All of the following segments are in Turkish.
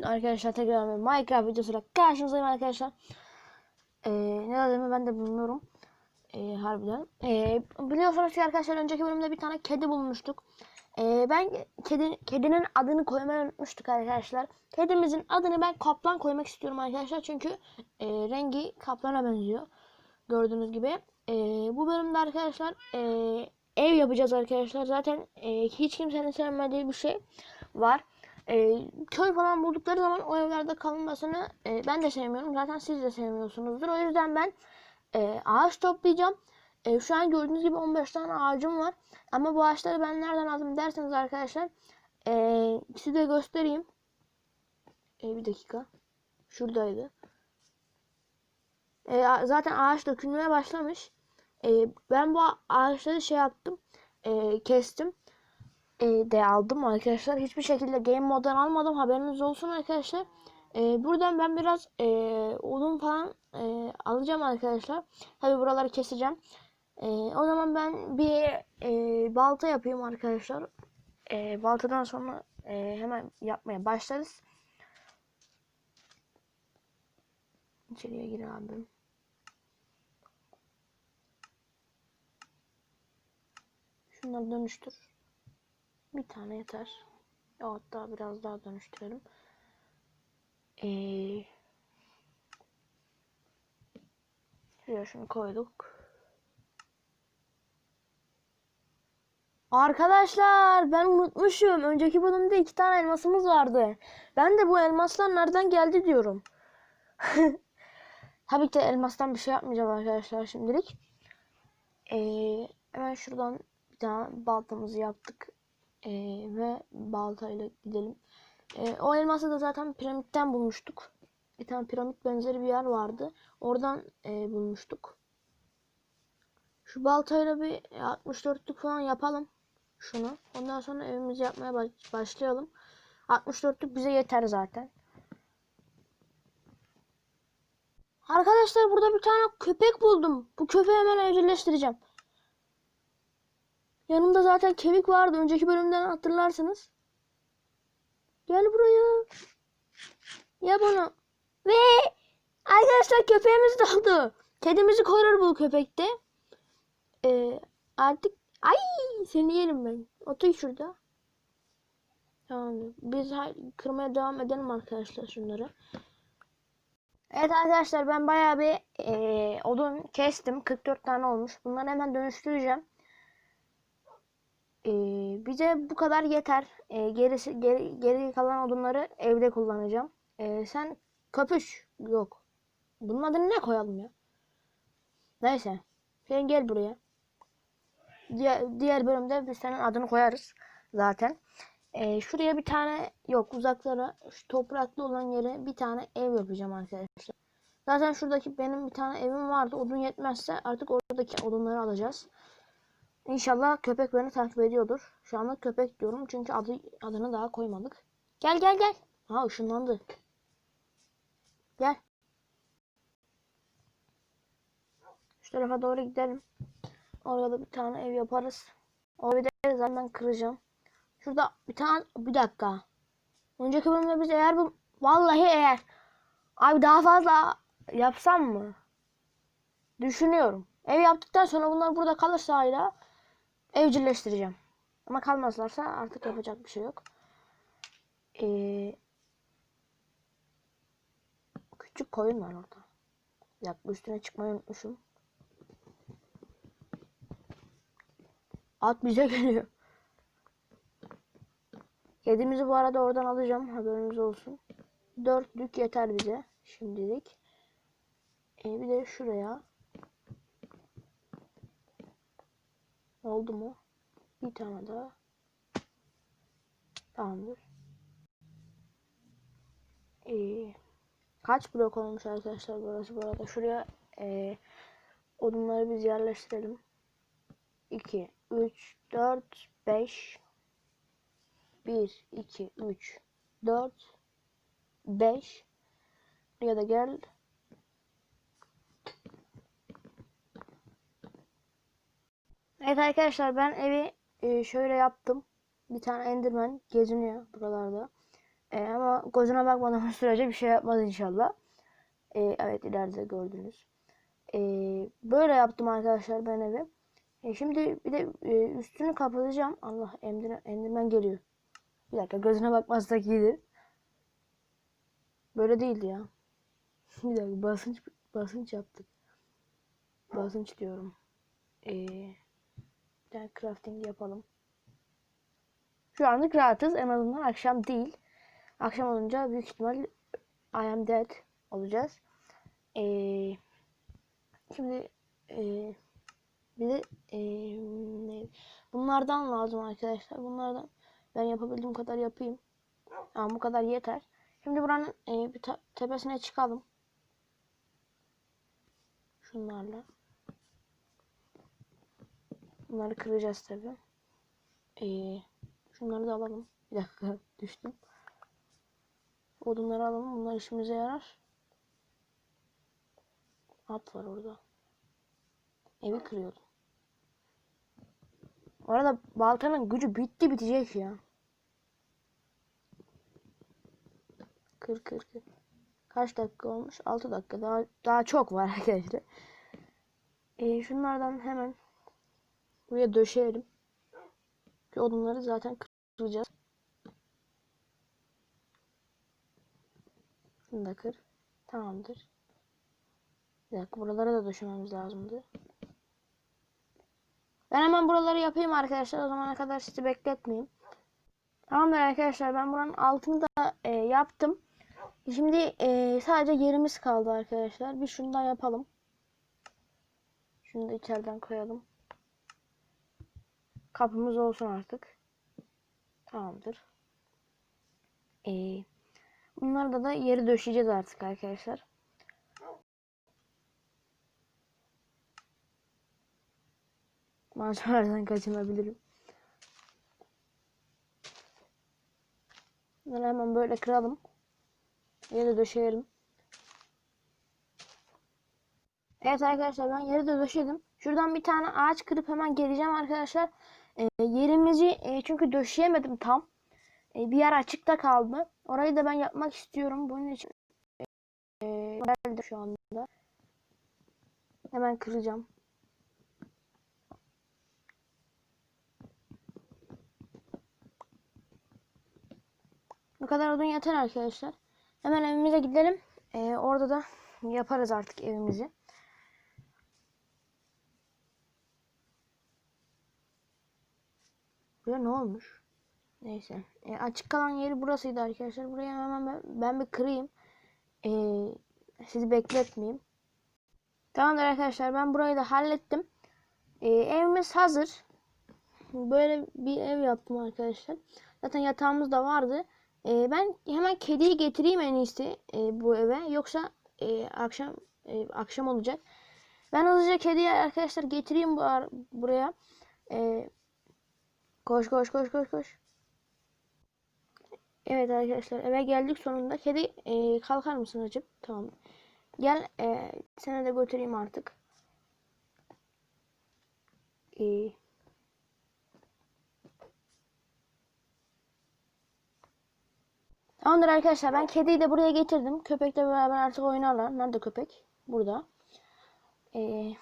Bugün arkadaşlar tekrar bir Minecraft videosuyla karşınızdayım arkadaşlar. Ee, ne dediğimi ben de bilmiyorum. Ee, harbiden. Ee, biliyorsunuz ki arkadaşlar önceki bölümde bir tane kedi bulmuştuk. Ee, ben kedi, kedinin adını koymayı unutmuştuk arkadaşlar. Kedimizin adını ben kaplan koymak istiyorum arkadaşlar. Çünkü e, rengi kaplana benziyor. Gördüğünüz gibi. Ee, bu bölümde arkadaşlar e, ev yapacağız arkadaşlar. Zaten e, hiç kimsenin sevmediği bir şey var. E, köy falan buldukları zaman o evlerde kalınmasını e, ben de sevmiyorum. Zaten siz de sevmiyorsunuzdur. O yüzden ben e, ağaç toplayacağım. E, şu an gördüğünüz gibi 15 tane ağacım var. Ama bu ağaçları ben nereden aldım derseniz arkadaşlar e, size göstereyim. E, bir dakika. Şuradaydı. E, zaten ağaç dökülmeye başlamış. E, ben bu ağaçları şey yaptım. E, kestim e, de aldım arkadaşlar. Hiçbir şekilde game moddan almadım. Haberiniz olsun arkadaşlar. E, buradan ben biraz e, odun falan e, alacağım arkadaşlar. Tabi buraları keseceğim. E, o zaman ben bir e, balta yapayım arkadaşlar. E, baltadan sonra e, hemen yapmaya başlarız. İçeriye gir abim. Şunları dönüştür. Bir tane yeter. Hatta biraz daha dönüştürelim. Ee, şuraya şunu koyduk. Arkadaşlar ben unutmuşum. Önceki bölümde iki tane elmasımız vardı. Ben de bu elmaslar nereden geldi diyorum. Tabii ki elmastan bir şey yapmayacağım arkadaşlar şimdilik. Ee, hemen şuradan bir tane baltamızı yaptık. Ee, ve baltayla gidelim. Ee, o elması da zaten piramitten bulmuştuk. Bir tane piramit benzeri bir yer vardı. Oradan e, bulmuştuk. Şu baltayla bir 64'lük falan yapalım. Şunu. Ondan sonra evimizi yapmaya baş- başlayalım. 64'lük bize yeter zaten. Arkadaşlar burada bir tane köpek buldum. Bu köpeği hemen evcilleştireceğim. Yanımda zaten kemik vardı. Önceki bölümden hatırlarsınız. Gel buraya. Ya bunu. Ve arkadaşlar köpeğimiz daldı. Kedimizi korur bu köpekte. Ee, artık ay seni yerim ben. Otur şurada. Tamam. Biz kırmaya devam edelim arkadaşlar şunları. Evet arkadaşlar ben bayağı bir eee, odun kestim. 44 tane olmuş. Bunları hemen dönüştüreceğim. Ee, bize bu kadar yeter. Ee, gerisi geri, geri kalan odunları evde kullanacağım. Ee, sen köpüş yok. Bunun adını ne koyalım ya? Neyse. Sen gel buraya. Diğer, diğer bölümde biz senin adını koyarız zaten. Ee, şuraya bir tane yok uzaklara şu topraklı olan yere bir tane ev yapacağım arkadaşlar. Zaten şuradaki benim bir tane evim vardı. Odun yetmezse artık oradaki odunları alacağız. İnşallah köpek beni takip ediyordur. Şu anda köpek diyorum çünkü adı adını daha koymadık. Gel gel gel. Ha ışınlandı. Gel. Şu tarafa doğru gidelim. Orada da bir tane ev yaparız. O evi de zaten kıracağım. Şurada bir tane bir dakika. Önceki bölümde biz eğer bu vallahi eğer abi daha fazla yapsam mı? Düşünüyorum. Ev yaptıktan sonra bunlar burada kalırsa hala evcilleştireceğim. Ama kalmazlarsa artık yapacak bir şey yok. Ee, küçük koyun var orada. Dakika üstüne çıkmayı unutmuşum. At bize geliyor. Kedimizi bu arada oradan alacağım. Haberiniz olsun. Dörtlük yeter bize şimdilik. Ee, bir de şuraya. Oldu mu? Bir tane daha. Tamamdır. Ee, kaç blok olmuş arkadaşlar burası bu arada. Şuraya ee, odunları biz yerleştirelim. 2, 3, 4, 5 1, 2, 3, 4 5 Buraya da gel. Evet arkadaşlar ben evi e, şöyle yaptım. Bir tane Enderman geziniyor buralarda. E, ama gözüne bakmadığımız sürece bir şey yapmaz inşallah. E, evet ileride gördünüz. E, böyle yaptım arkadaşlar ben evi. E, şimdi bir de e, üstünü kapatacağım. Allah Enderman, Enderman geliyor. Bir dakika gözüne bakmazsak iyidir. Böyle değildi ya. bir dakika basınç basınç yaptık. Basınç diyorum. Ee, tane crafting yapalım. Şu anlık rahatız. En azından akşam değil. Akşam olunca büyük ihtimal I am dead olacağız. Ee, şimdi bir de ee, ne? bunlardan lazım arkadaşlar. Bunlardan ben yapabildiğim kadar yapayım. Ama bu kadar yeter. Şimdi buranın ee, bir tepesine çıkalım. Şunlarla. Bunları kıracağız tabi. Ee, şunları da alalım. Bir dakika düştüm. Odunları alalım. Bunlar işimize yarar. At var orada. Evi kırıyordum. Bu arada baltanın gücü bitti bitecek ya. Kır kır kır. Kaç dakika olmuş? 6 dakika. Daha daha çok var arkadaşlar. Ee, şunlardan hemen buraya döşeyelim. Şu odunları zaten kıracağız. Şunu da kır. Tamamdır. Bir dakika buralara da döşememiz lazımdı. Ben hemen buraları yapayım arkadaşlar. O zamana kadar sizi bekletmeyeyim. Tamamdır arkadaşlar. Ben buranın altını da e, yaptım. Şimdi e, sadece yerimiz kaldı arkadaşlar. Bir şundan yapalım. Şunu da içeriden koyalım. Kapımız olsun artık. Tamamdır. E, bunlarda da yeri döşeyeceğiz artık arkadaşlar. Malzemelerden kaçınabilirim. Bunları hemen böyle kıralım. Yere döşeyelim. Evet arkadaşlar ben yere de döşedim. Şuradan bir tane ağaç kırıp hemen geleceğim arkadaşlar. E, yerimizi e, çünkü döşeyemedim tam. E, bir yer açıkta kaldı. Orayı da ben yapmak istiyorum. Bunun için e, şu anda. Hemen kıracağım. Bu kadar odun yeter arkadaşlar. Hemen evimize gidelim. Ee, orada da yaparız artık evimizi. Buraya ne olmuş? Neyse. E, açık kalan yeri burasıydı arkadaşlar. Buraya hemen ben, ben bir kırayım. E, sizi bekletmeyeyim. Tamamdır arkadaşlar. Ben burayı da hallettim. E, evimiz hazır. Böyle bir ev yaptım arkadaşlar. Zaten yatağımız da vardı. E, ben hemen kediyi getireyim en iyisi e, bu eve. Yoksa e, akşam e, akşam olacak. Ben hızlıca kediyi arkadaşlar getireyim bu buraya. E, koş koş koş koş koş. Evet arkadaşlar eve geldik sonunda. Kedi e, kalkar mısın acaba? Tamam. Gel e, seni de götüreyim artık. E, Tamamdır arkadaşlar ben kediyi de buraya getirdim. Köpekle beraber artık oynarlar. Nerede köpek? Burada. Ee,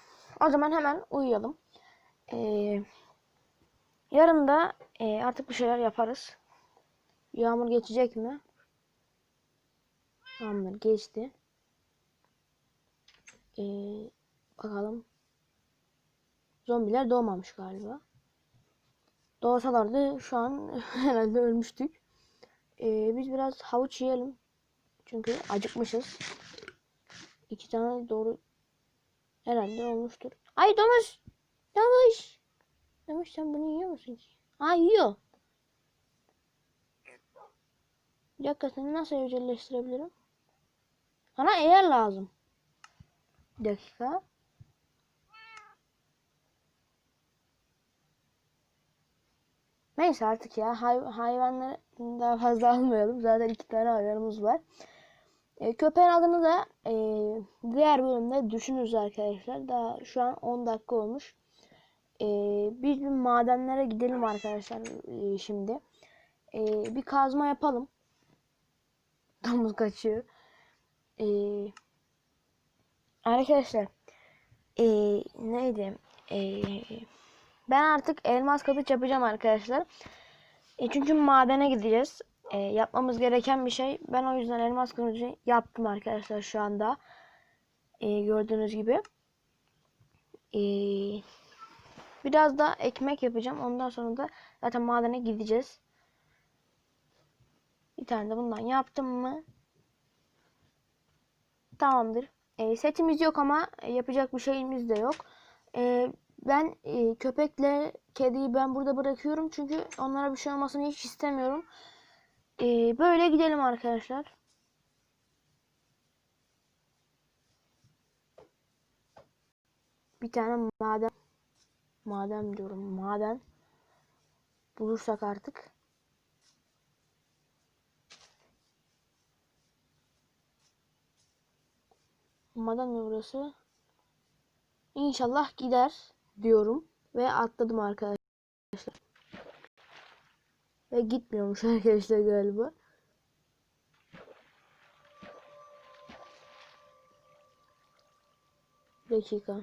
o zaman hemen uyuyalım. Ee, yarın da e, artık bir şeyler yaparız. Yağmur geçecek mi? Tamamdır geçti. Ee, bakalım. Zombiler doğmamış galiba. Doğsalardı şu an herhalde ölmüştük. Ee, biz biraz havuç yiyelim. Çünkü acıkmışız. İki tane doğru herhalde olmuştur. Ay domuz! Domuz! Domuz sen bunu yiyor musun ki? Aa yiyor. Bir dakika seni nasıl evcilleştirebilirim? Bana eğer lazım. Bir dakika. Neyse artık ya hay hayvanları daha fazla almayalım. Zaten iki tane hayvanımız var. E, köpeğin adını da e, diğer bölümde düşünürüz arkadaşlar. Daha şu an 10 dakika olmuş. E, bir madenlere gidelim arkadaşlar e, şimdi. E, bir kazma yapalım. Domuz kaçıyor. Ee, arkadaşlar ee, neydi? Ee, ben artık elmas kılıç yapacağım arkadaşlar. E, çünkü madene gideceğiz. E, yapmamız gereken bir şey. Ben o yüzden elmas kılıcı yaptım arkadaşlar şu anda. E, gördüğünüz gibi. E, biraz da ekmek yapacağım. Ondan sonra da zaten madene gideceğiz. Bir tane de bundan yaptım mı? Tamamdır. E, setimiz yok ama yapacak bir şeyimiz de yok. E, ben e, köpekle kediyi ben burada bırakıyorum. Çünkü onlara bir şey olmasını hiç istemiyorum. E, böyle gidelim arkadaşlar. Bir tane maden maden diyorum maden bulursak artık maden mi burası? İnşallah gider diyorum ve atladım arkadaşlar. Ve gitmiyormuş arkadaşlar galiba. Dakika.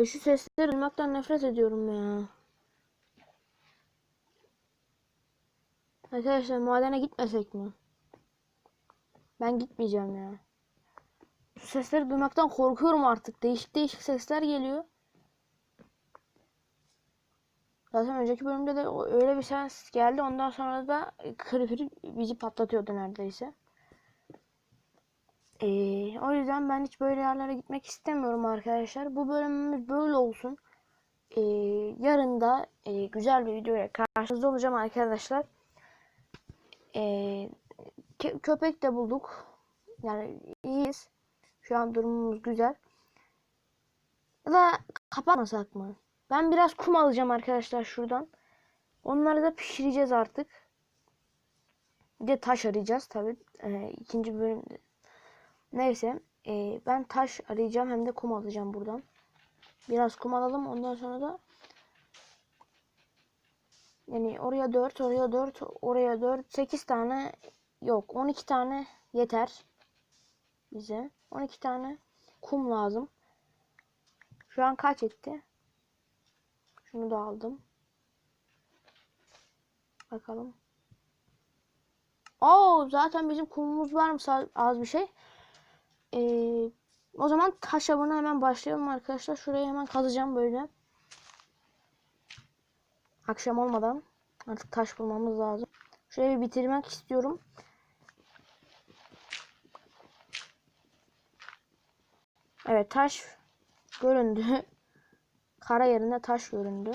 Ya şu sesleri duymaktan nefret ediyorum ya. Arkadaşlar madene gitmesek mi? Ben gitmeyeceğim ya. Şu sesleri duymaktan korkuyorum artık. Değişik değişik sesler geliyor. Zaten önceki bölümde de öyle bir ses geldi. Ondan sonra da Creeper bizi patlatıyordu neredeyse. Ee, o yüzden ben hiç böyle yerlere gitmek istemiyorum arkadaşlar. Bu bölümümüz böyle olsun. Ee, yarın da e, güzel bir videoya karşınızda olacağım arkadaşlar. Ee, kö- köpek de bulduk. Yani iyiyiz. Şu an durumumuz güzel. Ya da kapatmasak mı? Ben biraz kum alacağım arkadaşlar şuradan. Onları da pişireceğiz artık. Bir de taş arayacağız tabi. Ee, ikinci bölümde. Neyse. ee, ben taş arayacağım hem de kum alacağım buradan. Biraz kum alalım. Ondan sonra da yani oraya 4, oraya 4, oraya 4, 8 tane yok. 12 tane yeter bize. 12 tane kum lazım. Şu an kaç etti? Şunu da aldım. Bakalım. Oo zaten bizim kumumuz varmış az- az bir şey. Ee, o zaman taş avına hemen başlayalım arkadaşlar. Şurayı hemen kazacağım böyle. Akşam olmadan artık taş bulmamız lazım. Şurayı bir bitirmek istiyorum. Evet taş göründü. Kara yerine taş göründü.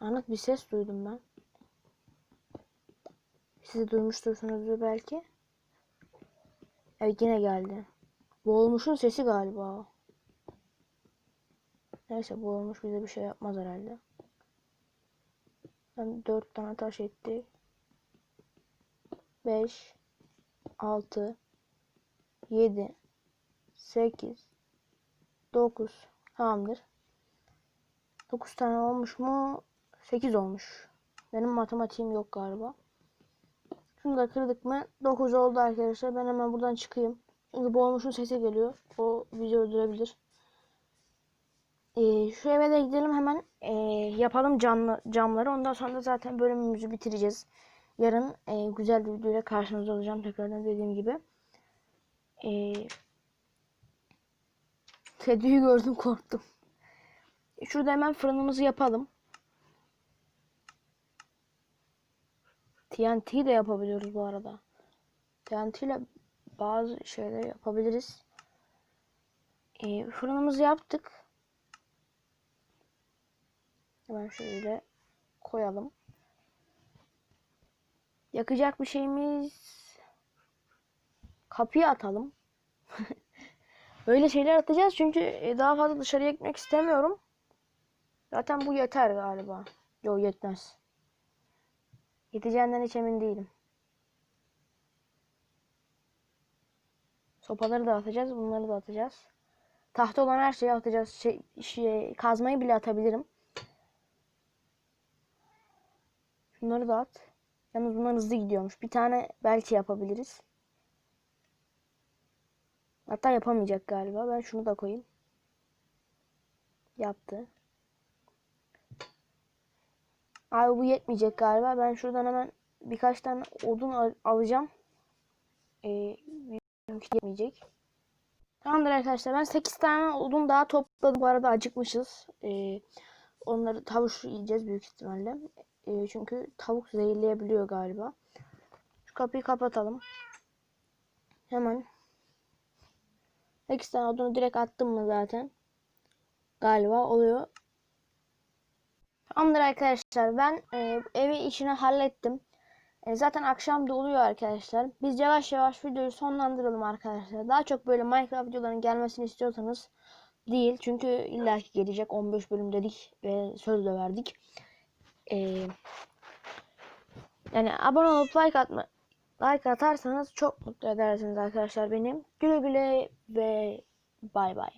Anlık bir ses duydum ben. Siz duymuştursunuz belki. Evet yine geldi. Boğulmuşun sesi galiba. Neyse boğulmuş bize bir şey yapmaz herhalde. Ben 4 tane taş etti. 5 6 7 8 9 Tamamdır. 9 tane olmuş mu? 8 olmuş. Benim matematiğim yok galiba. Şunu da kırdık mı? 9 oldu arkadaşlar. Ben hemen buradan çıkayım. Çünkü boğulmuşun sesi geliyor. O bizi öldürebilir. Ee, şu eve de gidelim hemen ee, yapalım camlı, camları. Ondan sonra da zaten bölümümüzü bitireceğiz. Yarın ee, güzel bir videoyla karşınızda olacağım. Tekrardan dediğim gibi. Ee, Kediyi gördüm korktum. Şurada hemen fırınımızı yapalım. TNT de yapabiliyoruz bu arada. TNT ile bazı şeyler yapabiliriz. Ee, fırınımızı yaptık. Hemen şöyle koyalım. Yakacak bir şeyimiz kapıyı atalım. Böyle şeyler atacağız çünkü e, daha fazla dışarıya gitmek istemiyorum. Zaten bu yeter galiba. Yok yetmez. Yeteceğinden hiç emin değilim. Sopaları da atacağız. Bunları da atacağız. Tahta olan her şeyi atacağız. Şey, şey, kazmayı bile atabilirim. Şunları da at. Yalnız bunlar hızlı gidiyormuş. Bir tane belki yapabiliriz. Hatta yapamayacak galiba. Ben şunu da koyayım. Yaptı. Abi bu yetmeyecek galiba. Ben şuradan hemen birkaç tane odun al- alacağım. Ee, benimki yetmeyecek. Tamamdır arkadaşlar. Ben 8 tane odun daha topladım. Bu arada acıkmışız. Ee, onları tavuk yiyeceğiz büyük ihtimalle. Ee, çünkü tavuk zehirleyebiliyor galiba. Şu kapıyı kapatalım. Hemen. 8 tane odunu direkt attım mı zaten? Galiba oluyor. Tamamdır arkadaşlar. Ben e, evi işini hallettim. E, zaten akşam da oluyor arkadaşlar. Biz yavaş yavaş videoyu sonlandıralım arkadaşlar. Daha çok böyle Minecraft videolarının gelmesini istiyorsanız değil. Çünkü illaki gelecek 15 bölüm dedik ve söz de verdik. E, yani abone olup like atma like atarsanız çok mutlu edersiniz arkadaşlar benim. Güle güle ve bay bay.